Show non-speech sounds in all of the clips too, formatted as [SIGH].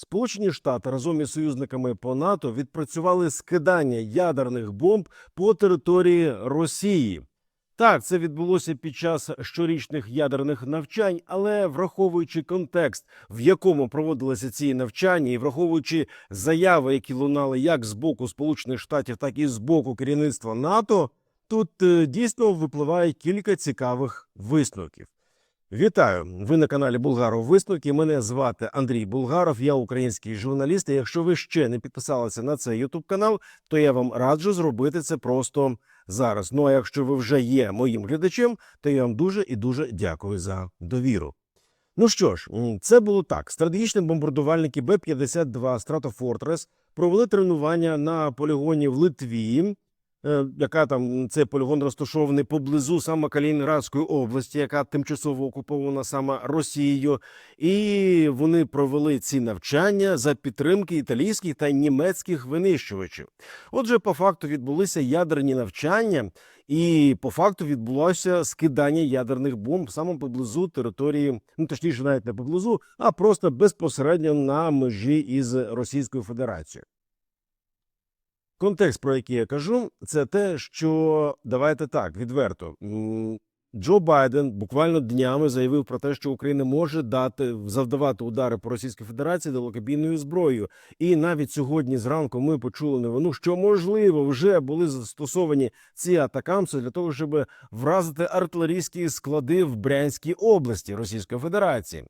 Сполучені Штати разом із союзниками по НАТО відпрацювали скидання ядерних бомб по території Росії. Так, це відбулося під час щорічних ядерних навчань, але враховуючи контекст, в якому проводилися ці навчання, і враховуючи заяви, які лунали як з боку Сполучених Штатів, так і з боку керівництва НАТО, тут е, дійсно випливає кілька цікавих висновків. Вітаю! Ви на каналі Булгаров Висновки. Мене звати Андрій Булгаров, я український журналіст. І якщо ви ще не підписалися на цей Ютуб канал, то я вам раджу зробити це просто зараз. Ну а якщо ви вже є моїм глядачем, то я вам дуже і дуже дякую за довіру. Ну що ж, це було так: стратегічні бомбардувальники Б-52 Stratofortress провели тренування на полігоні в Литві. Е, Яка там цей полігон розташований поблизу саме Калінінградської області, яка тимчасово окупована саме Росією, і вони провели ці навчання за підтримки італійських та німецьких винищувачів. Отже, по факту відбулися ядерні навчання, і по факту відбулося скидання ядерних бомб саме поблизу території, ну точніше, навіть не поблизу, а просто безпосередньо на межі із Російською Федерацією. Контекст, про який я кажу, це те, що давайте так відверто. Джо Байден буквально днями заявив про те, що Україна може дати завдавати удари по Російській Федерації далекобійною зброєю. І навіть сьогодні зранку ми почули новину, що можливо вже були застосовані ці атакамси для того, щоб вразити артилерійські склади в Брянській області Російської Федерації.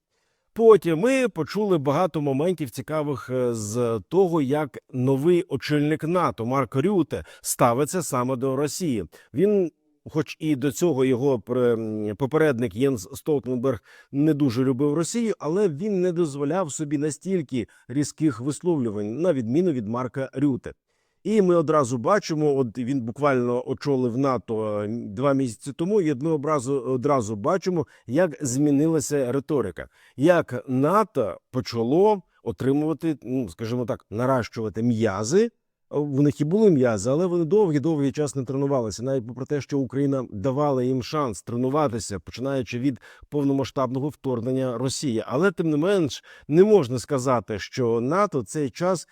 Потім ми почули багато моментів цікавих е, з того, як новий очільник НАТО Марк Рюте ставиться саме до Росії. Він, хоч і до цього його попередник Єнс Столтенберг не дуже любив Росію, але він не дозволяв собі настільки різких висловлювань, на відміну від Марка Рюте. І ми одразу бачимо, от він буквально очолив НАТО е, два місяці тому. І ми одразу одразу бачимо, як змінилася риторика, як НАТО почало отримувати, ну скажімо так, наращувати м'язи. В них і були м'язи, але вони довгий-довгий час не тренувалися, навіть попри те, що Україна давала їм шанс тренуватися, починаючи від повномасштабного вторгнення Росії. Але тим не менш не можна сказати, що НАТО цей час.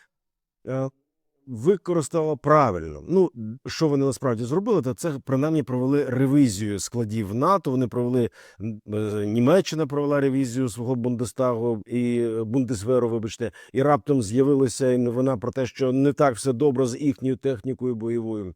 Використала правильно. Ну що вони насправді зробили, то це принаймні провели ревізію складів НАТО. Вони провели е, Німеччина провела ревізію свого Бундестагу і е, Бундесверу, вибачте, і раптом з'явилася і новина про те, що не так все добре з їхньою технікою бойовою.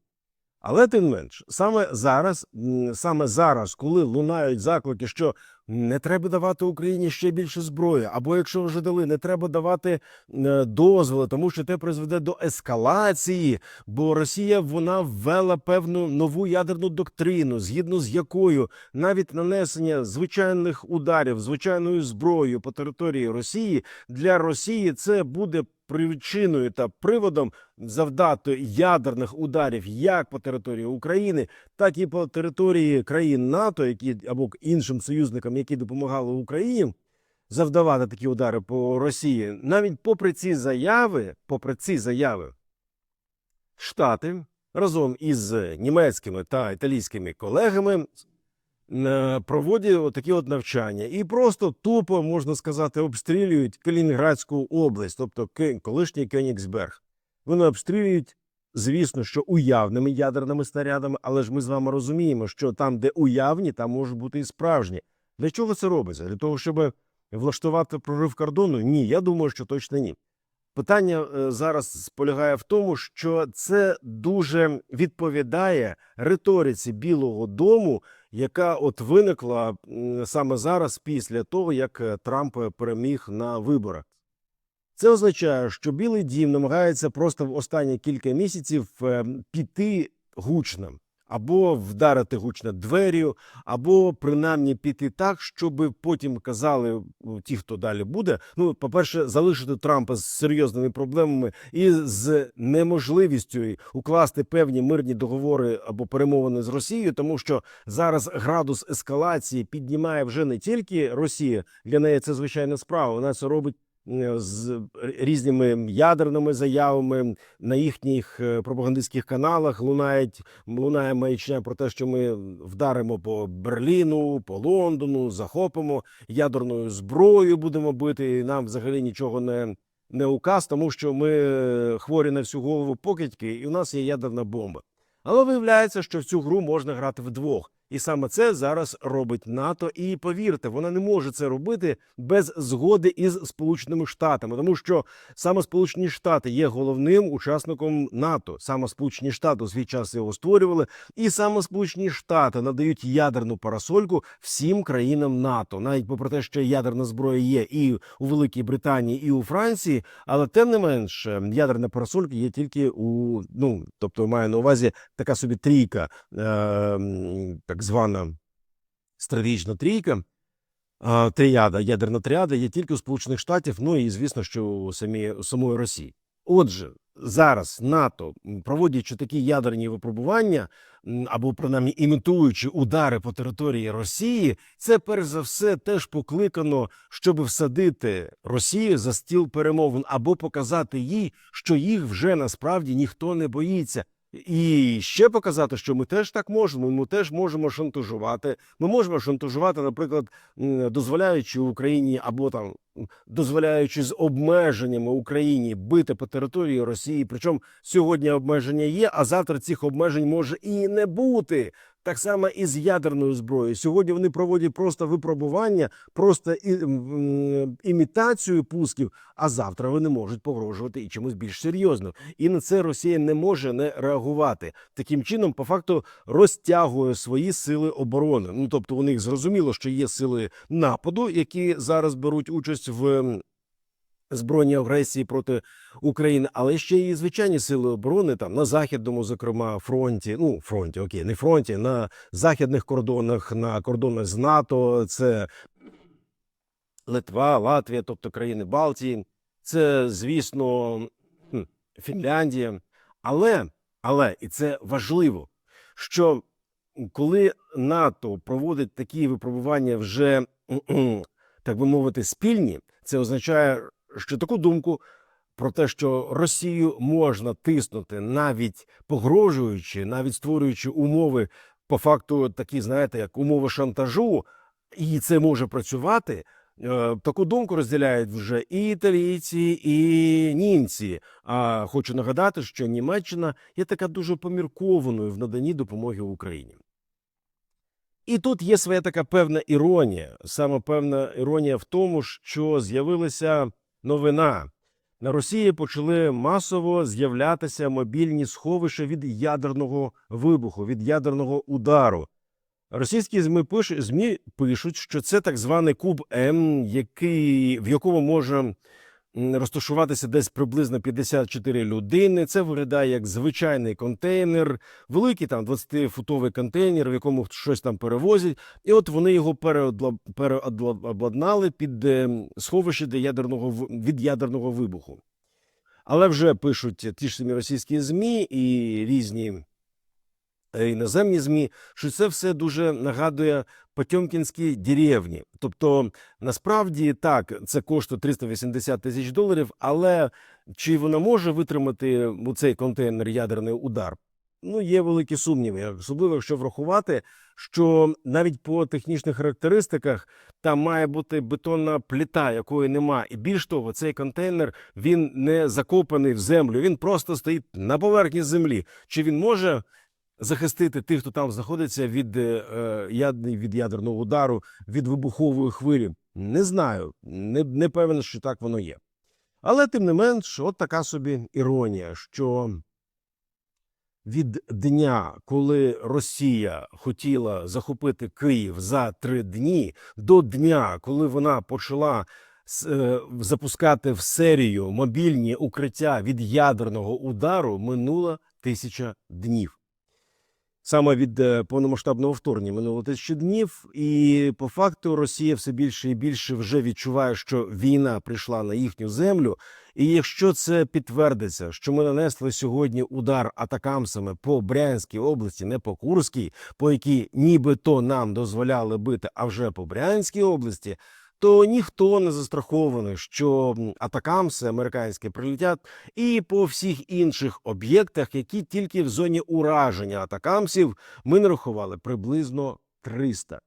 Але тим менш, саме зараз, саме зараз, коли лунають заклики, що не треба давати Україні ще більше зброї, або якщо вже дали, не треба давати е, дозволи, тому що це призведе до ескалації. Бо Росія вона ввела певну нову ядерну доктрину, згідно з якою навіть нанесення звичайних ударів звичайною зброєю по території Росії для Росії це буде причиною та приводом завдати ядерних ударів як по території України, так і по території країн НАТО, які або іншим союзникам, які допомагали Україні. Завдавати такі удари по Росії, навіть попри ці заяви, попри ці заяви, Штати разом із німецькими та італійськими колегами проводять такі от навчання і просто тупо можна сказати обстрілюють Калінінградську область, тобто колишній Кенігсберг. Вони обстрілюють, звісно, що уявними ядерними снарядами, але ж ми з вами розуміємо, що там, де уявні, там можуть бути і справжні. Для чого це робиться? Для того, щоб влаштувати прорив кордону? Ні, я думаю, що точно ні. Питання е, зараз полягає в тому, що це дуже відповідає риториці Білого Дому, яка от виникла саме зараз, після того, як е, Трамп е, переміг на виборах. Це означає, що Білий Дім намагається просто в останні кілька місяців е, піти гучно. Або вдарити гучно дверю, або принаймні піти так, щоб потім казали ну, ті, хто далі буде. Ну, по-перше, залишити Трампа з серйозними проблемами і з неможливістю укласти певні мирні договори або перемовини з Росією, тому що зараз градус ескалації піднімає вже не тільки Росія. Для неї це звичайна справа. Вона це робить з різними ядерними заявами на їхніх е, пропагандистських каналах. Лунають лунає маячня про те, що ми вдаримо по Берліну, по Лондону, захопимо ядерною зброєю, будемо бити. І нам взагалі нічого не не указ, тому що ми е, хворі на всю голову покидьки, і у нас є ядерна бомба. Але виявляється, що в цю гру можна грати вдвох. І саме це зараз робить НАТО. І повірте, вона не може це робити без згоди із Сполученими Штатами, тому що саме Сполучені Штати є головним учасником НАТО. Саме Сполучені Штати у свій час його створювали, і саме Сполучені Штати надають ядерну парасольку всім країнам НАТО, навіть попри те, що ядерна зброя є і у Великій Британії, і у Франції, але тим не менш ядерна парасолька є тільки у ну тобто маю на увазі така собі трійка, е, м, так звана стратегічна трійка. Тріада, ядерна тріада є тільки у Сполучених Штатів, ну і звісно, що у самі у самої Росії. Отже, зараз НАТО, проводячи такі ядерні випробування, або принаймні імітуючи удари по території Росії, це перш за все теж покликано, щоб всадити Росію за стіл перемовин, або показати їй, що їх вже насправді ніхто не боїться. І ще показати, що ми теж так можемо. Ми теж можемо шантажувати. Ми можемо шантажувати, наприклад, дозволяючи Україні або там дозволяючи з обмеженнями Україні бити по території Росії. Причому сьогодні обмеження є, а завтра цих обмежень може і не бути. Так само і з ядерною зброєю. Сьогодні вони проводять просто випробування, просто імітацію пусків, а завтра вони можуть погрожувати і чимось більш серйозним. І на це Росія не може не реагувати. Таким чином, по факту, розтягує свої сили оборони. Ну тобто, у них зрозуміло, що є сили нападу, які зараз беруть участь в. М, Збройній агресії проти України, але ще і звичайні сили оборони там на західному, зокрема, фронті. Ну фронті, окей, не фронті, на західних кордонах, на кордонах з НАТО. Це Литва, Латвія, тобто країни Балтії. Це, звісно, Фінляндія. Але, але, і це важливо, що коли НАТО проводить такі випробування вже, так би мовити, спільні, це означає, що таку думку про те, що Росію можна тиснути, навіть погрожуючи, навіть створюючи умови, по факту такі, знаєте, як умови шантажу, і це може працювати. Е, Таку думку розділяють вже і італійці, і німці. А хочу нагадати, що Німеччина є така дуже поміркованою в наданні допомоги Україні. І тут є своя така певна іронія. Саме певна іронія в тому, що з'явилася новина. На Росії почали масово з'являтися мобільні сховища від ядерного вибуху, від ядерного удару. Російські ЗМІ пишуть, ЗМІ пишуть, що це так званий куб М, який, в якому може розташуватися десь приблизно 54 людини. Це виглядає як звичайний контейнер, великий там 20-футовий контейнер, в якому щось там перевозять. І от вони його переобладнали під е, сховище для ядерного від ядерного вибуху. Але вже пишуть ті ж самі російські ЗМІ і різні іноземні ЗМІ, що це все дуже нагадує Потьомкінські деревні. Тобто, насправді так, це коштує 380 тисяч доларів, але чи вона може витримати у цей контейнер ядерний удар? Ну, є великі сумніви, особливо якщо врахувати, що навіть по технічних характеристиках там має бути бетонна плита, якої нема. І більш того, цей контейнер він не закопаний в землю, він просто стоїть на поверхні землі. Чи він може захистити тих, хто там знаходиться від, е, е, від ядерного удару, від вибухової хвилі? Не знаю, не, не певен, що так воно є. Але тим не менш, от така собі іронія, що від дня, коли Росія хотіла захопити Київ за три дні, до дня, коли вона почала е, запускати в серію мобільні укриття від ядерного удару, минула тисяча днів. Саме від е, повномасштабного вторгнення минуло тисячі днів, і по факту Росія все більше і більше вже відчуває, що війна прийшла на їхню землю. І якщо це підтвердиться, що ми нанесли сьогодні удар атакамсами по Брянській області, не по Курській, по якій нібито нам дозволяли бити, а вже по Брянській області, то ніхто не застрахований, що атакамси американські прилетять і по всіх інших об'єктах, які тільки в зоні ураження атакамсів ми нарахували приблизно 300.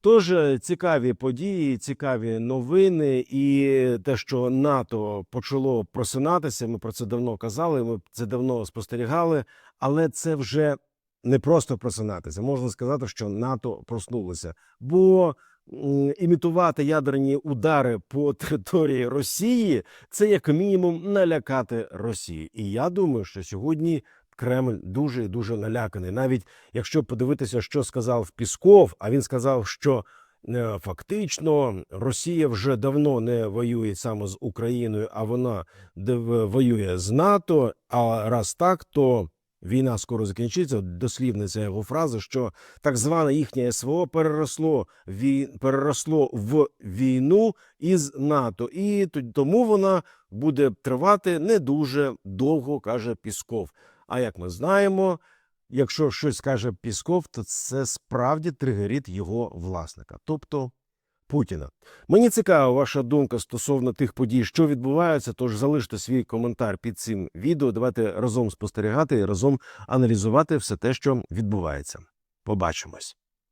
Тож е, цікаві події, цікаві новини, і те, що НАТО почало просинатися. Ми про це давно казали. Ми це давно спостерігали, але це вже не просто просинатися. Можна сказати, що НАТО проснулося, бо імітувати ядерні удари по [LAUGHS] території Росії це як мінімум налякати Росію. І я думаю, що сьогодні Кремль дуже дуже наляканий. Навіть якщо подивитися, що сказав Пісков, а він сказав, що е, фактично Росія вже давно не воює саме з Україною, а вона воює з НАТО. А раз так, то війна скоро закінчиться. Дослівна ця його фраза, що так зване їхнє СВО переросло вій... переросло в війну із НАТО, і тому вона буде тривати не дуже довго, каже Пісков. А як ми знаємо, якщо щось каже Пісков, то це справді тригерить його власника, тобто Путіна. Мені цікава ваша думка стосовно тих подій, що відбуваються. Тож залиште свій коментар під цим відео. Давайте разом спостерігати і разом аналізувати все те, що відбувається. Побачимось.